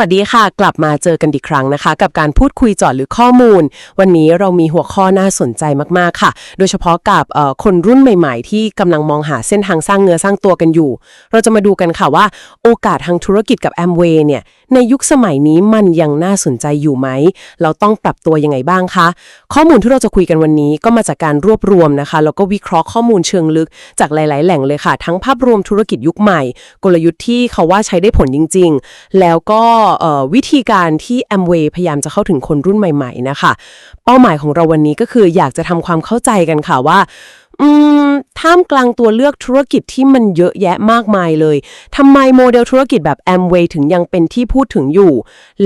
วัสดีค่ะ กลับมาเจอกันอีกครั้งนะคะ กับการพูดคุยจอดหรือข้อมูล วันนี้เรามีหัวข้อน่าสนใจมากๆค่ะ โดยเฉพาะกับคนรุ่นใหม่ ๆ ที่กำลังมองหาเส้นทางสร้างเนื้อสร้างตัวกันอยู่ เราจะมาดูกันค่ะว่า โอกาสทางธุรกิจกับแอมเวย์เนี่ย ในยุคสมัยนี้มันยังน่าสนใจอยู่ไหม เราต้องปรับตัวยังไงบ้างคะ ข้อมูลที่เราจะคุยกันวันนี้ก็มาจากการรวบรวมนะคะ แล้วก็วิเคราะห์ข้อมูลเชิงลึก จากหลาย ๆ แหล่งเลยค่ะ ทั้งภาพรวมธุรกิจยุคใหม่ กลยุทธ์ที่เขาว่าใช้ได้ผลจริง ๆ แล้วก็วิธีการที่ Amway พยายามจะเข้าถึงคนรุ่นใหม่ ๆ นะคะ เป้าหมายของเราวันนี้ก็คืออยากจะทำความเข้าใจกันค่ะว่า อืมท่ามกลางตัวเลือกธุรกิจที่มันเยอะแยะมากมายเลยทำไมโมเดลธุรกิจแบบ Amway ถึงยังเป็นที่พูดถึงอยู่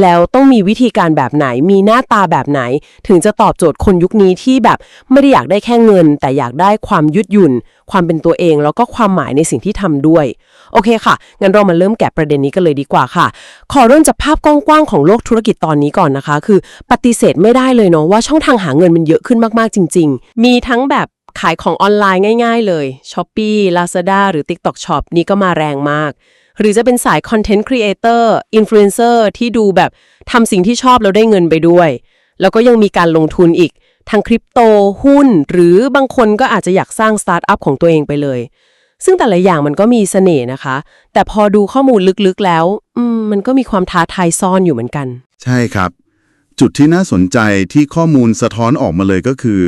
แล้วต้องมีวิธีการแบบไหน มีหน้าตาแบบไหน ถึงจะตอบโจทย์คนยุคนี้ที่แบบไม่ได้อยากได้แค่เงิน แต่อยากได้ความยืดหยุ่น ความเป็นตัวเอง แล้วก็ความหมายในสิ่งที่ทำด้วย โอเคค่ะ งั้นเรามาเริ่มแกะประเด็นนี้กันเลยดีกว่าค่ะ ขอเริ่มจากภาพกว้างๆของโลกธุรกิจตอนนี้ก่อนนะคะ คือ ปฏิเสธไม่ได้เลยเนาะว่าช่องทางหาเงินมันเยอะขึ้นมากๆจริง ๆ มีทั้งแบบ ขายของออนไลน์ง่าย ๆ เลย Shopee Lazada หรือ TikTok Shop นี่ก็มาแรงมาก หรือจะเป็นสาย Content Creator Influencer ที่ดูแบบทำสิ่งที่ชอบแล้วได้เงินไปด้วย แล้วก็ยังมีการลงทุนอีกทางคริปโตหุ้น หรือบางคนก็อาจจะอยากสร้างสตาร์ทอัพของตัวเองไปเลย ซึ่งแต่ละอย่างมันก็มีเสน่ห์นะคะ แต่พอดูข้อมูลลึกๆแล้วมมันก็มีความท้าทายซ่อนอยู่เหมือนกัน ใช่ครับ จุดที่น่าสนใจที่ข้อมูลสะท้อนออกมาเลยก็คือ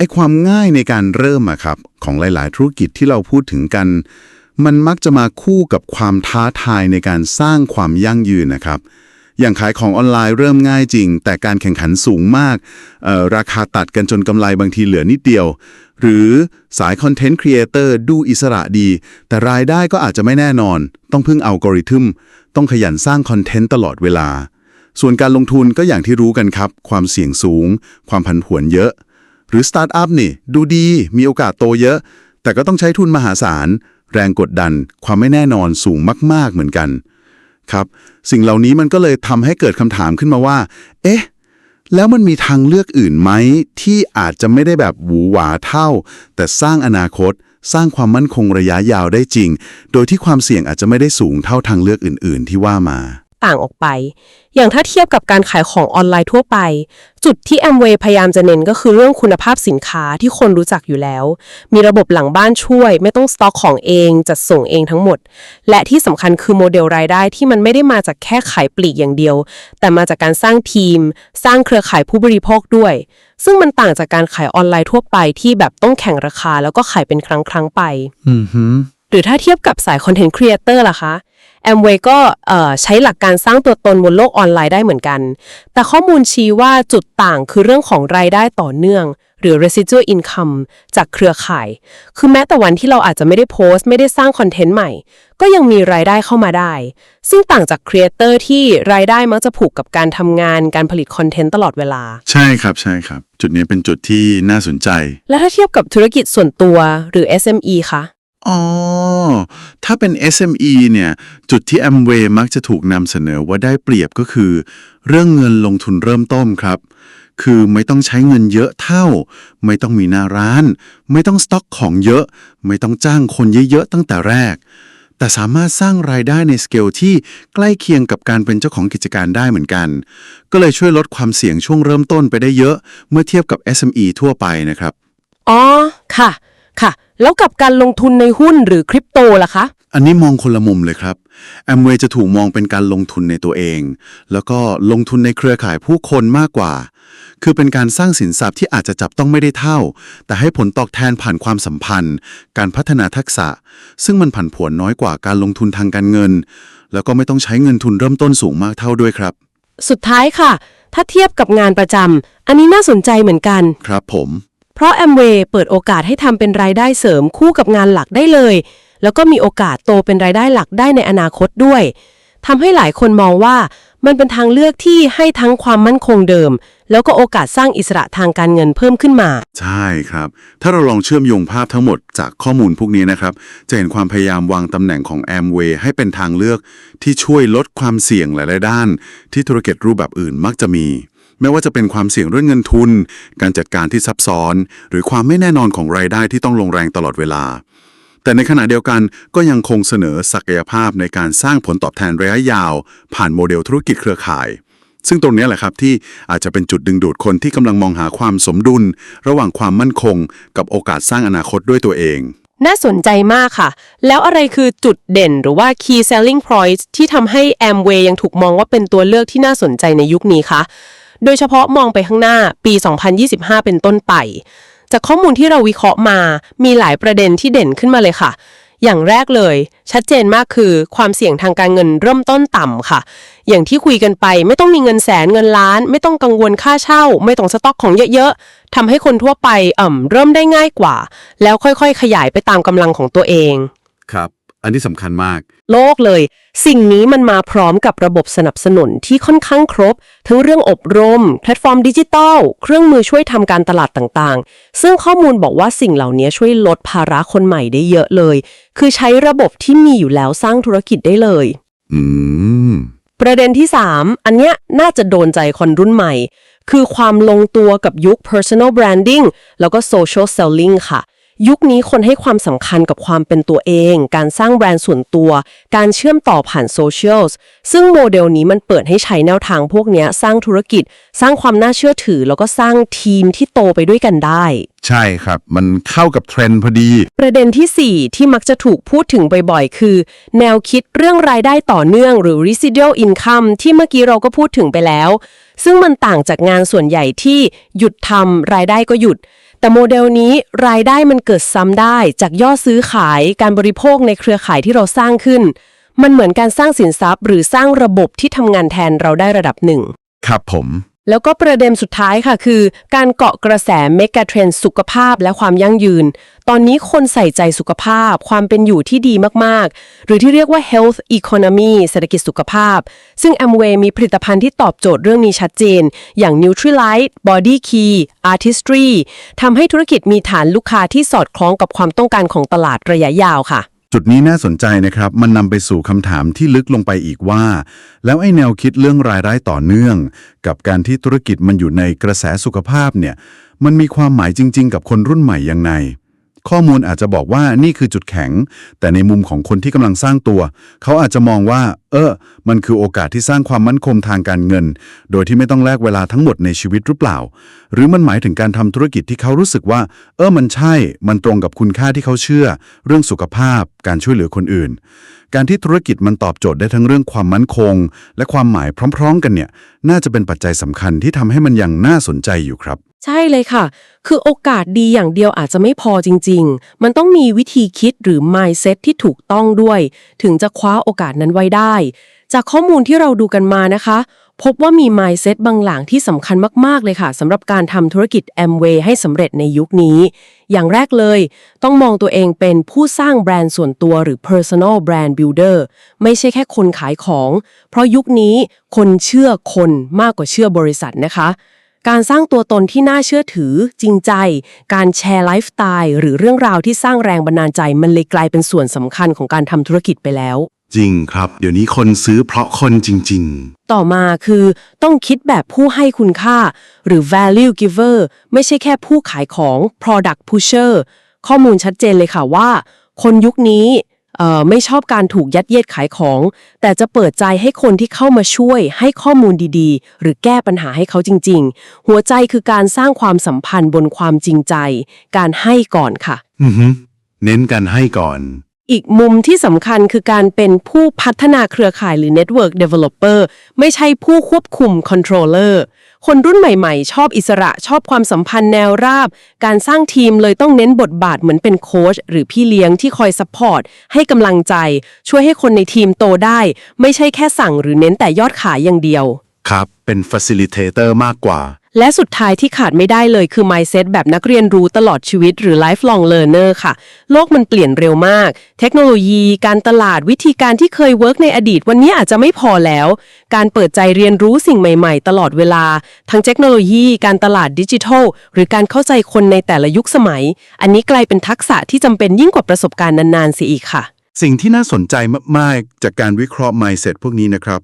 ไอ้ความง่ายในการเริ่มอะครับของหลาย ๆ ธุรกิจที่เราพูดถึงกัน มันมักจะมาคู่กับความท้าทายในการสร้างความยั่งยืนนะครับ อย่างขายของออนไลน์เริ่มง่ายจริง แต่การแข่งขันสูงมากเอ่อราคาตัดกันจนกำไรบางทีเหลือนิดเดียว หรือสายคอนเทนต์ครีเอเตอร์ดูอิสระดี แต่รายได้ก็อาจจะไม่แน่นอน ต้องพึ่งอัลกอริทึม ต้องขยันสร้างคอนเทนต์ตลอดเวลา ส่วนการลงทุนก็อย่างที่รู้กันครับ ความเสี่ยงสูง ความผันผวนเยอะ หรือสตาร์ทอัพนี่ ดูดีมีโอกาสโตเยอะ แต่ก็ต้องใช้ทุนมหาศาล แรงกดดัน ความไม่แน่นอนสูงมาก ๆ เหมือนกัน ครับ สิ่งเหล่านี้มันก็เลยทำให้เกิดคำถามขึ้นมาว่า เอ๊ะ แล้วมันมีทางเลือกอื่นไหม ที่อาจจะไม่ได้แบบหวือหวาเท่า แต่สร้างอนาคต สร้างความมั่นคงระยะยาวได้จริง โดยที่ความเสี่ยงอาจจะไม่ได้สูงเท่าทางเลือกอื่น ๆ ที่ว่ามา ต่างออกไป อย่างถ้าเทียบกับการขายของออนไลน์ทั่วไป จุดที่ Amway พยายามจะเน้นก็คือเรื่องคุณภาพสินค้าที่คนรู้จักอยู่แล้ว มีระบบหลังบ้านช่วย ไม่ต้องสต็อกของเอง จัดส่งเองทั้งหมด และที่สำคัญคือโมเดลรายได้ที่มันไม่ได้มาจากแค่ขายปลีกอย่างเดียว แต่มาจากการสร้างทีม สร้างเครือข่ายผู้บริโภคด้วย ซึ่งมันต่างจากการขายออนไลน์ทั่วไปที่แบบต้องแข่งราคาแล้วก็ขายเป็นครั้งครั้งๆไป อือฮึหรือถ้าเทียบกับสายคอนเทนต์ครีเอเตอร์ล่ะคะ Amway ก็เอ่อใช้หลักการสร้างตัวตนบนโลกออนไลน์ได้เหมือนกัน แต่ข้อมูลชี้ว่าจุดต่างคือเรื่องของรายได้ต่อเนื่อง หรือ residual income จากเครือข่าย คือแม้แต่วันที่เราอาจจะไม่ได้โพสต์ ไม่ได้สร้างคอนเทนต์ใหม่ ก็ยังมีรายได้เข้ามาได้ ซึ่งต่างจากครีเอเตอร์ที่รายได้มักจะผูกกับการทำงาน การผลิตคอนเทนต์ตลอดเวลา ใช่ครับใช่ครับ จุดนี้เป็นจุดที่น่าสนใจ และถ้าเทียบกับธุรกิจส่วนตัวหรือ SME คะ อ๋อ ถ้าเป็น SME เนี่ย จุดที่ Amway มักจะถูกนำเสนอว่าได้เปรียบก็คือ เรื่องเงินลงทุนเริ่มต้นครับ คือไม่ต้องใช้เงินเยอะเท่า ไม่ต้องมีหน้าร้าน ไม่ต้องสต็อกของเยอะ ไม่ต้องจ้างคนเยอะๆตั้งแต่แรก แต่สามารถสร้างรายได้ในสเกลที่ใกล้เคียงกับการเป็นเจ้าของกิจการได้เหมือนกัน ก็เลยช่วยลดความเสี่ยงช่วงเริ่มต้นไปได้เยอะ เมื่อเทียบกับ SME ทั่วไปนะครับ อ๋อ ค่ะ ค่ะ แล้วกับการลงทุนในหุ้นหรือคริปโตล่ะคะ อันนี้มองคนละมุมเลยครับแอมเวย์จะถูกมองเป็นการลงทุนในตัวเอง แล้วก็ลงทุนในเครือข่ายผู้คนมากกว่า คือเป็นการสร้างสินทรัพย์ที่อาจจะจับต้องไม่ได้เท่า แต่ให้ผลตอบแทนผ่านความสัมพันธ์ การพัฒนาทักษะ ซึ่งมันผันผวนน้อยกว่าการลงทุนทางการเงิน แล้วก็ไม่ต้องใช้เงินทุนเริ่มต้นสูงมากเท่าด้วยครับ สุดท้ายค่ะ ถ้าเทียบกับงานประจำอันนี้น่าสนใจเหมือนกัน ครับผม เพราะ Amway เปิดโอกาสให้ทำเป็นรายได้เสริมคู่กับงานหลักได้เลย แล้วก็มีโอกาสโตเป็นรายได้หลักได้ในอนาคตด้วยทำให้หลายคนมองว่ามันเป็นทางเลือกที่ให้ทั้งความมั่นคงเดิม แล้วก็โอกาสสร้างอิสระทางการเงินเพิ่มขึ้นมา ใช่ครับ ถ้าเราลองเชื่อมโยงภาพทั้งหมดจากข้อมูลพวกนี้นะครับ จะเห็นความพยายามวางตำแหน่งของ Amway ให้เป็นทางเลือกที่ช่วยลดความเสี่ยงหลาย ๆ ด้าน ที่ธุรกิจรูปแบบอื่นมักจะมี ไม่ว่าจะเป็นความเสี่ยงเรื่องเงินทุน การจัดการที่ซับซ้อน หรือความไม่แน่นอนของรายได้ที่ต้องลงแรงตลอดเวลา แต่ในขณะเดียวกันก็ยังคงเสนอศักยภาพในการสร้างผลตอบแทนระยะยาว ผ่านโมเดลธุรกิจเครือข่าย ซึ่งตรงนี้แหละครับที่อาจจะเป็นจุดดึงดูดคนที่กำลังมองหาความสมดุล ระหว่างความมั่นคง กับโอกาสสร้างอนาคตด้วยตัวเองน่าสนใจมากค่ะ แล้วอะไรคือจุดเด่นหรือว่า key selling points ที่ทำให้ Amway ยังถูกมองว่าเป็นตัวเลือกที่น่าสนใจในยุคนี้คะ โดยเฉพาะมองไปข้างหน้าปี 2025 เป็นต้นไป จากข้อมูลที่เราวิเคราะห์มา มีหลายประเด็นที่เด่นขึ้นมาเลยค่ะ อย่างแรกเลย ชัดเจนมากคือความเสี่ยงทางการเงินเริ่มต้นต่ำค่ะ อย่างที่คุยกันไปไม่ต้องมีเงินแสนเงินล้าน ไม่ต้องกังวลค่าเช่า ไม่ต้องสต็อกของเยอะๆทำให้คนทั่วไปเอ่มเริ่มได้ง่ายกว่า แล้วค่อยๆ ขยายไปตามกำลังของตัวเอง ครับ อันนี้สำคัญมาก โลกเลย สิ่งนี้มันมาพร้อมกับระบบสนับสนุนที่ค่อนข้างครบ ทั้งเรื่องอบรม แพลตฟอร์มดิจิทัลเครื่องมือช่วยทำการตลาดต่างๆ ซึ่งข้อมูลบอกว่าสิ่งเหล่านี้ช่วยลดภาระคนใหม่ได้เยอะเลย คือใช้ระบบที่มีอยู่แล้วสร้างธุรกิจได้เลย อืม ประเด็นที่ 3 อันเนี้ยน่าจะโดนใจคนรุ่นใหม่ คือความลงตัวกับยุค personal branding แล้วก็ social selling ค่ะ ยุคนี้คนให้ความสำคัญกับความเป็นตัวเอง การสร้างแบรนด์ส่วนตัว การเชื่อมต่อผ่านโซเชียลซึ่งโมเดลนี้มันเปิดให้ใช้แนวทางพวกเนี้ยสร้างธุรกิจ สร้างความน่าเชื่อถือ แล้วก็สร้างทีมที่โตไปด้วยกันได้ ใช่ครับ มันเข้ากับเทรนด์พอดี ประเด็นที่ 4 ที่มักจะถูกพูดถึงบ่อยๆ คือ แนวคิดเรื่องรายได้ต่อเนื่องหรือ residual income ที่เมื่อกี้เราก็พูดถึงไปแล้ว ซึ่งมันต่างจากงานส่วนใหญ่ที่หยุดทำรายได้ก็หยุด แต่โมเดลนี้รายได้มันเกิดซ้ำได้จากยอดซื้อขายการบริโภคในเครือข่ายที่เราสร้างขึ้น มันเหมือนการสร้างสินทรัพย์ หรือสร้างระบบที่ทำงานแทนเราได้ระดับหนึ่ง ครับผม แล้วก็ประเด็นสุดท้ายค่ะคือ การเกาะกระแสเมกะเทรนสุขภาพและความยั่งยืน ตอนนี้คนใส่ใจสุขภาพ ความเป็นอยู่ที่ดีมากๆ หรือที่เรียกว่า health economy เศรษฐกิจสุขภาพ ซึ่ง Amway มีผลิตภัณฑ์ที่ตอบโจทย์เรื่องนี้ชัดเจน อย่าง Nutrilite Body Key Artistry ทำให้ธุรกิจมีฐานลูกค้าที่สอดคล้องกับความต้องการของตลาดระยะยาวค่ะ จุดนี้น่าสนใจนะครับ มันนำไปสู่คำถามที่ลึกลงไปอีกว่า แล้วไอ้แนวคิดเรื่องรายได้ต่อเนื่อง กับการที่ธุรกิจมันอยู่ในกระแสสุขภาพเนี่ย มันมีความหมายจริง ๆ กับคนรุ่นใหม่ยังไง ข้อมูลอาจจะบอกว่านี่คือจุดแข็ง แต่ในมุมของคนที่กำลังสร้างตัว เขาอาจจะมองว่า เออ มันคือโอกาสที่สร้างความมั่นคงทางการเงิน โดยที่ไม่ต้องแลกเวลาทั้งหมดในชีวิตหรือเปล่า หรือมันหมายถึงการทำธุรกิจที่เขารู้สึกว่า เออมันใช่ มันตรงกับคุณค่าที่เขาเชื่อ เรื่องสุขภาพ การช่วยเหลือคนอื่น การที่ธุรกิจมันตอบโจทย์ได้ทั้งเรื่องความมั่นคง และความหมายพร้อม ๆ กันเนี่ย น่าจะเป็นปัจจัยสำคัญที่ทำให้มันยังน่าสนใจอยู่ครับ ใช่เลยค่ะ คือโอกาสดีอย่างเดียวอาจจะไม่พอจริง ๆ มันต้องมีวิธีคิดหรือ mindset ที่ถูกต้องด้วย ถึงจะคว้าโอกาสนั้นไว้ได้ จากข้อมูลที่เราดูกันมานะคะ พบว่ามี mindset บางหลังที่สำคัญมาก ๆ เลยค่ะสำหรับการทำธุรกิจ Amway ให้สำเร็จในยุคนี้ อย่างแรกเลย ต้องมองตัวเองเป็นผู้สร้างแบรนด์ส่วนตัวหรือ personal brand builder ไม่ใช่แค่คนขายของ เพราะยุคนี้คนเชื่อคนมากกว่าเชื่อบริษัทนะคะการสร้างตัวตนที่น่าเชื่อถือ จริงใจ การแชร์ไลฟ์สไตล์หรือเรื่องราวที่สร้างแรงบันดาลใจมันเลยกลายเป็นส่วนสำคัญของการทำธุรกิจไปแล้ว จริงครับ เดี๋ยวนี้คนซื้อเพราะคนจริง ต่อมาคือต้องคิดแบบผู้ให้คุณค่า หรือ value giver ไม่ใช่แค่ผู้ขายของ product pusher ข้อมูลชัดเจนเลยค่ะว่า คนยุคนี้เอ่อไม่ชอบการถูกยัดเยียดขายของ แต่จะเปิดใจให้คนที่เข้ามาช่วย ให้ข้อมูลดีๆ หรือแก้ปัญหาให้เขาจริง ๆ หัวใจคือการสร้างความสัมพันธ์บนความจริงใจ การให้ก่อนค่ะ ๆ อือฮึเน้นการให้ก่อน อีกมุมที่สำคัญคือการเป็นผู้พัฒนาเครือข่ายหรือ Network Developer ไม่ใช่ผู้ควบคุม Controller คนรุ่นใหม่ๆ ชอบอิสระชอบความสัมพันธ์แนวราบ การสร้างทีมเลยต้องเน้นบทบาทเหมือนเป็นโค้ชหรือพี่เลี้ยงที่คอยซัพพอร์ตให้กำลังใจ ช่วยให้คนในทีมโตได้ ไม่ใช่แค่สั่งหรือเน้นแต่ยอดขายอย่างเดียว ครับ เป็น facilitator มากกว่า และสุดท้ายที่ขาดไม่ได้เลยคือ mindset แบบนักเรียนรู้ตลอดชีวิตหรือ lifelong learner ค่ะ โลกมันเปลี่ยนเร็วมาก เทคโนโลยี การตลาดวิธีการที่เคยเวิร์กในอดีต วันนี้อาจจะไม่พอแล้ว การเปิดใจเรียนรู้สิ่งใหม่ๆ ตลอดเวลา ทั้งเทคโนโลยี การตลาดดิจิทัล หรือการเข้าใจคนในแต่ละยุคสมัย อันนี้กลายเป็นทักษะที่จำเป็นยิ่งกว่าประสบการณ์นานๆเสียอีกค่ะ สิ่งที่น่าสนใจมาก ๆ จากการวิเคราะห์ mindset พวกนี้นะครับ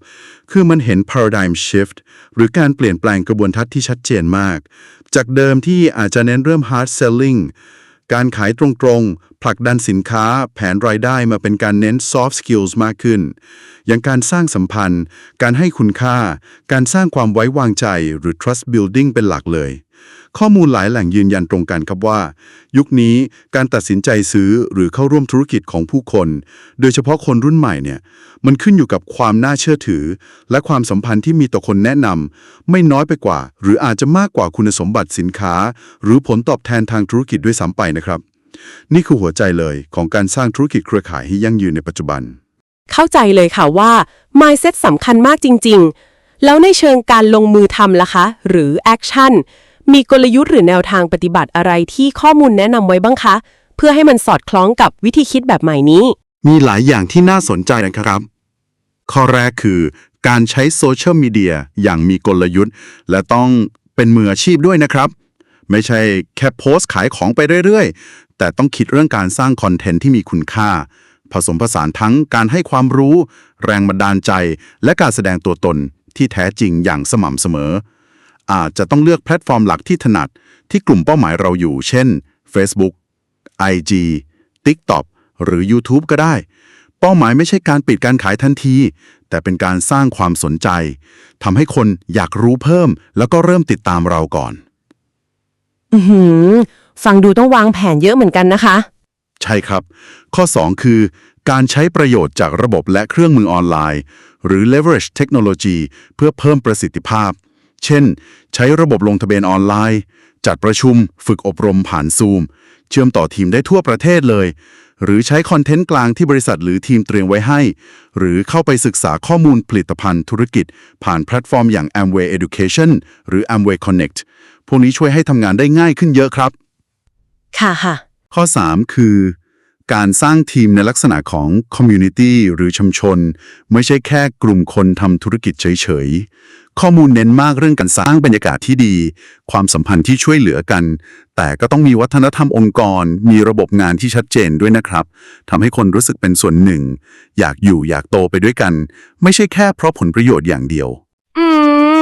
คือมันเห็น paradigm shift หรือการเปลี่ยนแปลงกระบวนทัศน์ที่ชัดเจนมาก จากเดิมที่อาจจะเน้นเริ่ม hard selling การขายตรงๆ ผลักดันสินค้า แผนรายได้มาเป็นการเน้น soft skills มากขึ้น อย่างการสร้างสัมพันธ์ การให้คุณค่า การสร้างความไว้วางใจหรือ trust building เป็นหลักเลย ข้อมูลหลายแหล่งยืนยันตรงกันครับว่า ยุคนี้การตัดสินใจซื้อหรือเข้าร่วมธุรกิจของผู้คน โดยเฉพาะคนรุ่นใหม่เนี่ยมันขึ้นอยู่กับความน่าเชื่อถือ และความสัมพันธ์ที่มีต่อคนแนะนำไม่น้อยไปกว่า หรืออาจจะมากกว่าคุณสมบัติสินค้า หรือผลตอบแทนทางธุรกิจด้วยซ้ำไปนะครับ นี่คือหัวใจเลยของการสร้างธุรกิจเครือข่ายให้ยั่งยืนในปัจจุบัน เข้าใจเลยค่ะว่า mindset สำคัญมากจริง ๆ แล้วในเชิงการลงมือทำล่ะคะ หรือ action มีกลยุทธ์หรือแนวทางปฏิบัติอะไรที่ข้อมูลแนะนำไว้บ้างคะ เพื่อให้มันสอดคล้องกับวิธีคิดแบบใหม่นี้ มีหลายอย่างที่น่าสนใจนะครับ ข้อแรกคือ การใช้โซเชียลมีเดียอย่างมีกลยุทธ์ และต้องเป็นมืออาชีพด้วยนะครับ ไม่ใช่แค่โพสต์ขายของไปเรื่อยๆ แต่ต้องคิดเรื่องการสร้างคอนเทนต์ที่มีคุณค่า ผสมผสานทั้งการให้ความรู้ แรงบันดาลใจ และการแสดงตัวตนที่แท้จริงอย่างสม่ำเสมอ อาจจะต้องเลือกแพลตฟอร์มหลักที่ถนัดที่กลุ่มเป้าหมายเราอยู่ เช่น Facebook IG TikTok หรือ YouTube ก็ได้ เป้าหมายไม่ใช่การปิดการขายทันที แต่เป็นการสร้างความสนใจทำให้คนอยากรู้เพิ่ม แล้วก็เริ่มติดตามเราก่อน อือหือฟังดูต้องวางแผนเยอะเหมือนกันนะคะ ใช่ครับ ข้อ 2 คือ การใช้ประโยชน์จากระบบและเครื่องมือออนไลน์ หรือ leverage technology เพื่อเพิ่มประสิทธิภาพ เช่น ใช้ระบบลงทะเบียนออนไลน์ จัดประชุม ฝึกอบรมผ่านซูม เชื่อมต่อทีมได้ทั่วประเทศเลย หรือใช้คอนเทนต์กลางที่บริษัทหรือทีมเตรียมไว้ให้ หรือเข้าไปศึกษาข้อมูลผลิตภัณฑ์ธุรกิจ ผ่านแพลตฟอร์มอย่าง Amway Education หรือ Amway Connect พวกนี้ช่วยให้ทำงานได้ง่ายขึ้นเยอะครับ ค่ะค่ะข้อ 3 คือ การสร้างทีมในลักษณะของ community หรือชุมชน ไม่ใช่แค่กลุ่มคนทำธุรกิจเฉยๆ ข้อมูลเน้นมากเรื่องการสร้างบรรยากาศที่ดี ความสัมพันธ์ที่ช่วยเหลือกัน แต่ก็ต้องมีวัฒนธรรมองค์กร มีระบบงานที่ชัดเจนด้วยนะครับทำให้คนรู้สึกเป็นส่วนหนึ่ง อยากอยู่อยากโตไปด้วยกัน ไม่ใช่แค่เพราะผลประโยชน์อย่างเดียว อื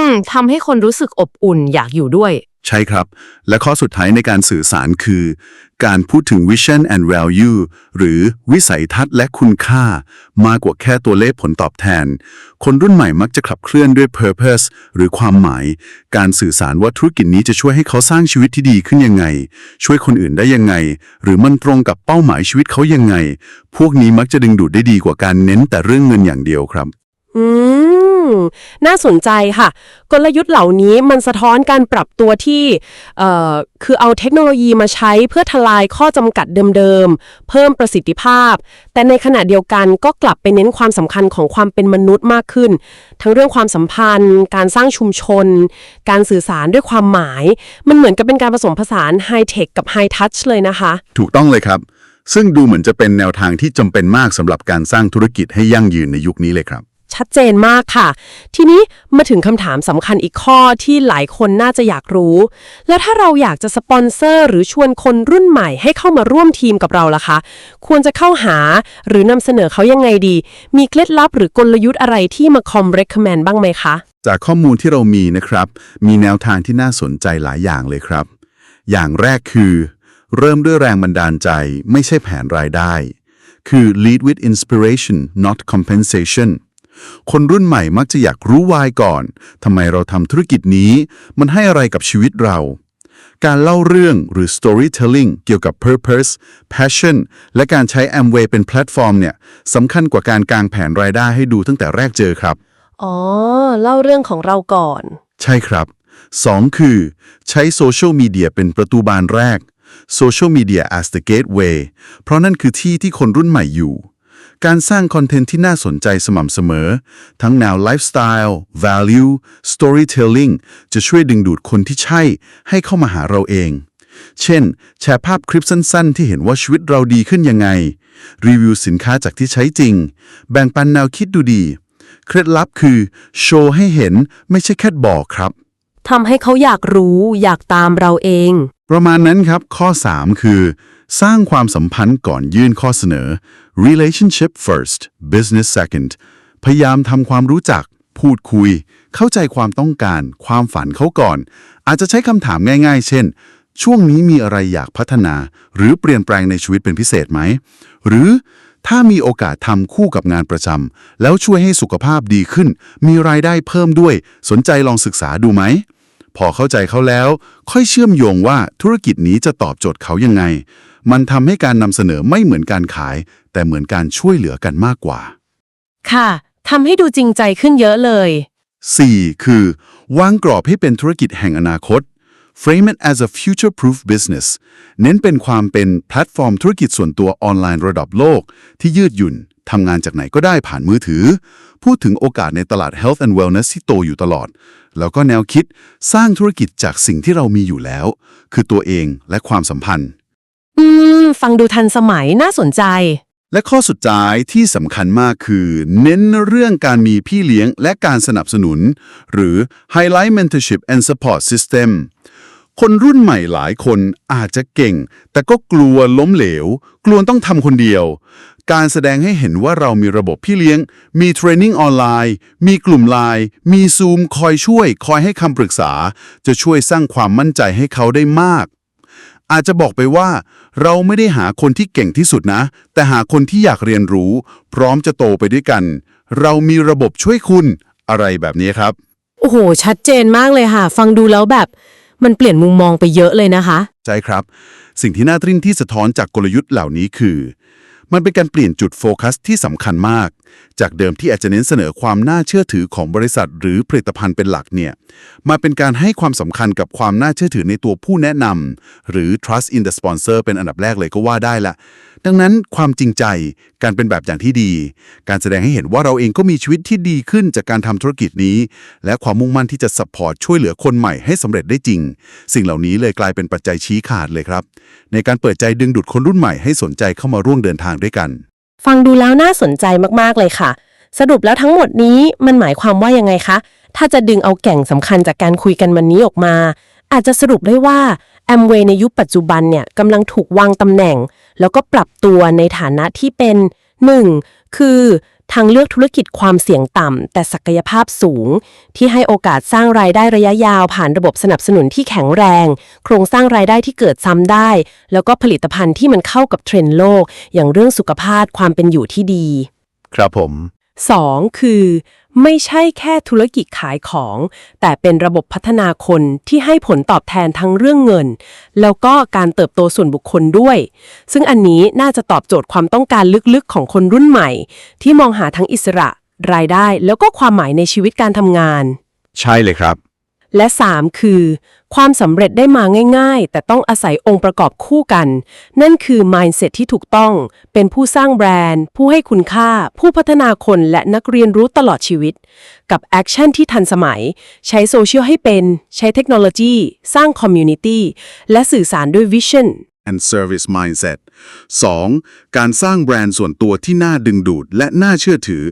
มทำให้คนรู้สึกอบอุ่นอยากอยู่ด้วย ใช่ครับ และข้อสุดท้ายในการสื่อสารคือ การพูดถึง vision and value หรือวิสัยทัศน์และคุณค่า มากกว่าแค่ตัวเลขผลตอบแทน คนรุ่นใหม่มักจะขับเคลื่อนด้วย purpose หรือความหมาย การสื่อสารว่าธุรกิจนี้จะช่วยให้เขาสร้างชีวิตที่ดีขึ้นยังไง ช่วยคนอื่นได้ยังไง หรือมันตรงกับเป้าหมายชีวิตเขายังไง พวกนี้มักจะดึงดูดได้ดีกว่าการเน้นแต่เรื่องเงินอย่างเดียวครับ อืม น่าสนใจค่ะ กลยุทธ์เหล่านี้มันสะท้อนการปรับตัวที่คือเอาเทคโนโลยีมาใช้เพื่อทลายข้อจำกัดเดิมๆ เพิ่มประสิทธิภาพ แต่ในขณะเดียวกันก็กลับไปเน้นความสำคัญของความเป็นมนุษย์มากขึ้น ทั้งเรื่องความสัมพันธ์ การสร้างชุมชน การสื่อสารด้วยความหมาย มันเหมือนกับเป็นการผสมผสานไฮเทคกับไฮทัชเลยนะคะ ถูกต้องเลยครับซึ่งดูเหมือนจะเป็นแนวทางที่จำเป็นมากสำหรับการสร้างธุรกิจให้ยั่งยืนในยุคนี้เลยครับ ชัดเจนมากค่ะ ทีนี้มาถึงคำถามสำคัญอีกข้อที่หลายคนน่าจะอยากรู้ แล้วถ้าเราอยากจะสปอนเซอร์หรือชวนคนรุ่นใหม่ให้เข้ามาร่วมทีมกับเราล่ะคะ ควรจะเข้าหาหรือนำเสนอเขายังไงดี มีเคล็ดลับหรือกลยุทธ์อะไรที่มาคอมเรคคอมเมนบ้างไหมคะ จากข้อมูลที่เรามีนะครับ มีแนวทางที่น่าสนใจหลายอย่างเลยครับ อย่างแรกคือ เริ่มด้วยแรงบันดาลใจ ไม่ใช่แผนรายได้ คือ lead with inspiration not compensation คนรุ่นใหม่มักจะอยากรู้วายก่อนทำไมเราทำธุรกิจนี้ มันให้อะไรกับชีวิตเรา การเล่าเรื่องหรือ storytelling เกี่ยวกับ purpose passion และการใช้ Amway เป็นแพลตฟอร์มเนี่ยสำคัญกว่าการกางแผนรายได้ให้ดูตั้งแต่แรกเจอครับ อ๋อ เล่าเรื่องของเราก่อน ใช่ครับ 2 คือ ใช้โซเชียลมีเดียเป็นประตูบานแรก Social Media as the gateway เพราะนั่นคือที่ที่คนรุ่นใหม่อยู่ การสร้างคอนเทนต์ที่น่าสนใจสม่ำเสมอ ทั้งแนวไลฟ์สไตล์ value storytelling จะช่วยดึงดูดคนที่ใช่ ให้เข้ามาหาเราเอง เช่น แชร์ภาพคลิปสั้นๆ ที่เห็นว่าชีวิตเราดีขึ้นยังไง รีวิวสินค้าจากที่ใช้จริง แบ่งปันแนวคิดดูดี เคล็ดลับคือ โชว์ให้เห็นไม่ใช่แค่บอกครับทำให้เขาอยากรู้อยากตามเราเอง ประมาณนั้นครับข้อ 3 คือ สร้างความสัมพันธ์ก่อนยื่นข้อเสนอ relationship first business second พยายามทำความรู้จัก พูดคุย เข้าใจความต้องการ ความฝันเขาก่อน อาจจะใช้คำถามง่าย ๆ เช่น ช่วงนี้มีอะไรอยากพัฒนา หรือเปลี่ยนแปลงในชีวิตเป็นพิเศษไหม หรือถ้ามีโอกาสทำคู่กับงานประจำแล้วช่วยให้สุขภาพดีขึ้น มีรายได้เพิ่มด้วย สนใจลองศึกษาดูไหม พอเข้าใจเขาแล้ว ค่อยเชื่อมโยงว่าธุรกิจนี้จะตอบโจทย์เขายังไง มันทำให้การนำเสนอไม่เหมือนการขาย แต่เหมือนการช่วยเหลือกันมากกว่า ค่ะทำให้ดูจริงใจขึ้นเยอะเลย 4. คือ วางกรอบให้เป็นธุรกิจแห่งอนาคต frame it as a future-proof business เน้นเป็นความเป็นแพลตฟอร์มธุรกิจส่วนตัวออนไลน์ระดับโลก ที่ยืดหยุ่นทำงานจากไหนก็ได้ผ่านมือถือ พูดถึงโอกาสในตลาด health and wellness ที่โตอยู่ตลอด แล้วก็แนวคิดสร้างธุรกิจจากสิ่งที่เรามีอยู่แล้ว คือตัวเองและความสัมพันธ์ อืม ฟังดูทันสมัยน่าสนใจ และข้อสุดท้ายที่สำคัญมากคือ เน้นเรื่องการมีพี่เลี้ยงและการสนับสนุน หรือ Highlight Mentorship and Support System คนรุ่นใหม่หลายคนอาจจะเก่ง แต่ก็กลัวล้มเหลว กลัวต้องทำคนเดียว การแสดงให้เห็นว่าเรามีระบบพี่เลี้ยง มีเทรนนิ่งออนไลน์ มีกลุ่มไลน์มีซูมคอยช่วย คอยให้คำปรึกษา จะช่วยสร้างความมั่นใจให้เขาได้มาก อาจจะบอกไปว่า เราไม่ได้หาคนที่เก่งที่สุดนะ แต่หาคนที่อยากเรียนรู้ พร้อมจะโตไปด้วยกัน เรามีระบบช่วยคุณอะไรแบบนี้ครับ โอ้โห ชัดเจนมากเลยค่ะ ฟังดูแล้วแบบ มันเปลี่ยนมุมมองไปเยอะเลยนะคะ ใช่ครับ สิ่งที่น่าตริ้นที่สะท้อนจากกลยุทธ์เหล่านี้คือ มันเป็นการเปลี่ยนจุดโฟกัสที่สำคัญมาก จากเดิมที่อาจจะเน้นเสนอความน่าเชื่อถือของบริษัท หรือผลิตภัณฑ์เป็นหลักเนี่ยมาเป็นการให้ความสำคัญกับความน่าเชื่อถือในตัวผู้แนะนำหรือ trust in the sponsor เป็นอันดับแรกเลยก็ว่าได้ละดังนั้นความจริงใจการเป็นแบบอย่างที่ดี การแสดงให้เห็นว่าเราเองก็มีชีวิตที่ดีขึ้นจากการทำธุรกิจนี้ และความมุ่งมั่นที่จะ support ช่วยเหลือคนใหม่ให้สำเร็จได้จริง สิ่งเหล่านี้เลยกลายเป็นปัจจัยชี้ขาดเลยครับ ในการเปิดใจดึงดูดคนรุ่นใหม่ให้สนใจเข้ามาร่วมเดินทางด้วยกัน ฟังดูแล้วน่าสนใจมากๆเลยค่ะ สรุปแล้วทั้งหมดนี้มันหมายความว่ายังไงคะ ถ้าจะดึงเอาแก่งสำคัญจากการคุยกันวันนี้ออกมา อาจจะสรุปได้ว่าแอมเวย์ในยุคปัจจุบันเนี่ยกำลังถูกวางตำแหน่ง แล้วก็ปรับตัวในฐานะที่เป็น 1. คือ ทางเลือกธุรกิจความเสี่ยงต่ำ แต่ศักยภาพสูง ที่ให้โอกาสสร้างรายได้ระยะยาว ผ่านระบบสนับสนุนที่แข็งแรง โครงสร้างรายได้ที่เกิดซ้ำได้ แล้วก็ผลิตภัณฑ์ที่มันเข้ากับเทรนด์โลก อย่างเรื่องสุขภาพความเป็นอยู่ที่ดี ครับผม 2. คือ ไม่ใช่แค่ธุรกิจขายของ แต่เป็นระบบพัฒนาคนที่ให้ผลตอบแทนทั้งเรื่องเงิน แล้วก็การเติบโตส่วนบุคคลด้วย ซึ่งอันนี้น่าจะตอบโจทย์ความต้องการลึกๆของคนรุ่นใหม่ ที่มองหาทั้งอิสระ รายได้ แล้วก็ความหมายในชีวิตการทำงาน ใช่เลยครับ และ 3 คือ ความสำเร็จได้มาง่าย ๆ แต่ต้องอาศัยองค์ประกอบคู่กัน นั่นคือ mindset ที่ถูกต้อง เป็นผู้สร้างแบรนด์ ผู้ให้คุณค่า ผู้พัฒนาคนและนักเรียนรู้ตลอดชีวิต กับแอคชั่นที่ทันสมัย ใช้โซเชียลให้เป็น ใช้เทคโนโลยี สร้างคอมมูนิตี้และสื่อสารด้วยวิชั่น and service mindset 2. การสร้างแบรนด์ส่วนตัวที่น่าดึงดูดและน่าเชื่อถือ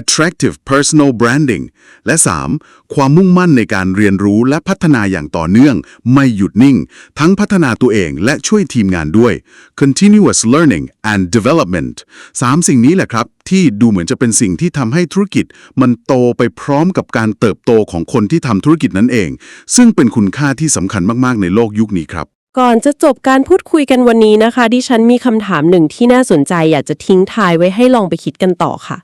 attractive personal branding และ 3. ความมุ่งมั่นในการเรียนรู้และพัฒนาอย่างต่อเนื่อง ไม่หยุดนิ่ง ทั้งพัฒนาตัวเองและช่วยทีมงานด้วย continuous learning and development 3 สิ่งนี้แหละครับ ที่ดูเหมือนจะเป็นสิ่งที่ทำให้ธุรกิจ มันโตไปพร้อมกับการเติบโตของคนที่ทำธุรกิจนั่นเอง ซึ่งเป็นคุณค่าที่สำคัญมากๆในโลกยุคนี้ครับ ก่อนจะจบการพูดคุยกันวันนี้นะคะ ดิฉันมีคำถามหนึ่งที่น่าสนใจอยากจะทิ้งทายไว้ให้ลองไปคิดกันต่อค่ะ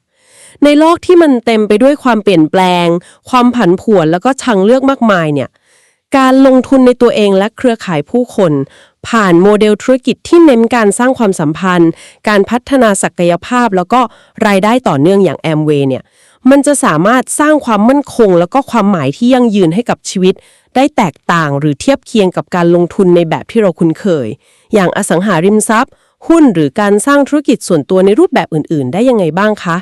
ในโลกที่มันเต็มไปด้วยความเปลี่ยนแปลง ความผันผวนแล้วก็ทางเลือกมากมายเนี่ย การลงทุนในตัวเองและเครือข่ายผู้คน ผ่านโมเดลธุรกิจที่เน้นการสร้างความสัมพันธ์ การพัฒนาศักยภาพ แล้วก็รายได้ต่อเนื่องอย่างแอมเวย์เนี่ย มันจะสามารถสร้างความมั่นคง แล้วก็ความหมายที่ยั่งยืนให้กับชีวิต ได้แตกต่างหรือเทียบเคียงกับการลงทุนในแบบที่เราคุ้นเคย อย่างอสังหาริมทรัพย์ หุ้นหรือการสร้างธุรกิจส่วนตัวในรูปแบบอื่น ๆ ได้ยังไงบ้างคะ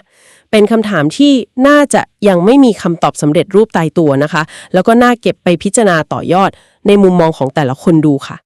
เป็นคำถามที่น่าจะยังไม่มีคำตอบสำเร็จรูปตายตัวนะคะ แล้วก็น่าเก็บไปพิจารณาต่อยอด ในมุมมองของแต่ละคนดูค่ะ